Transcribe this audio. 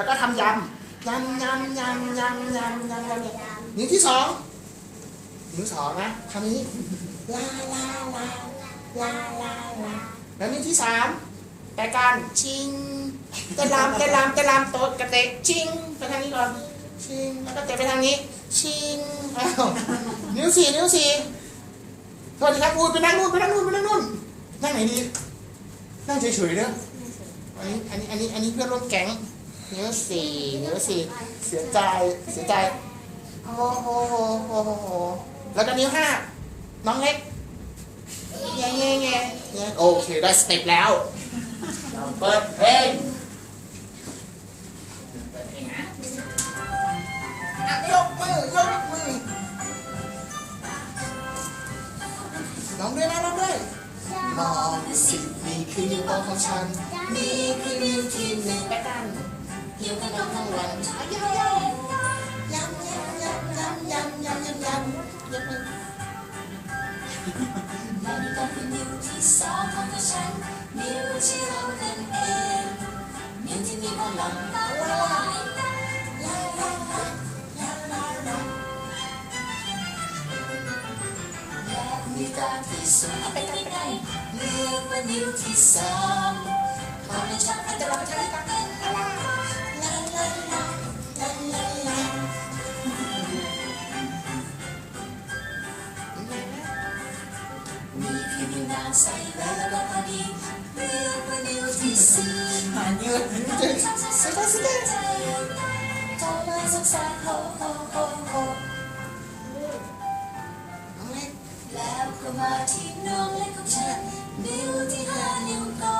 แล้วก็ทำยำยำยำยำยำยำยำยำยำนิ้วที่สองนิ้วสองนะทำนี้ลาลาลาลาลาลาแล้วนิ้วที่สามแต่การชิงเตะลามเตะลามเตะลามโต๊ะกระเตะชิงไปทางนี้ก่อนชิงแล้วก็เตะไปทางนี้ ชิงอ้าวนิ้วสี่นิ้วสี่โทษทีครับพูดไปนั่งนู่นไปนั่งนู่นไปนั่งนู่นนั่งไหนดีนั่งเฉยๆเด้ออันนี้อันนี้อันนี้อันนี้เพื่อนร่วมแก๊ง นิ้วสี่นิ้วสี่เสียใจเสียใจโอ้โหโหโหโหโหแล้วก็นิ้วห้าน้องเล็กแง่แง่แง่แง่โอเคได้สเต็ปแล้วเปิดเพลงเปิดเพลงนะยกมือยกมือร้องด้วยนะร้องด้วยมองสินี่คือนิ้วโป้งของฉันนี่คือนิ้ว lần gặp nhiều thì sao không có chẳng nếu chỉ lâu hơn em nếu chỉ mình có lòng ta lại Như ta thì xuống bên cạnh này, liếc mà níu thì sao? Còn nên chẳng phải ta làm cho ta say la la la đi đưa với điều thì xưa mà như sẽ có sẽ có mai sắp xa ho ho ho ho làm cơ mà thì non lên cốc chân điều thì hà liều con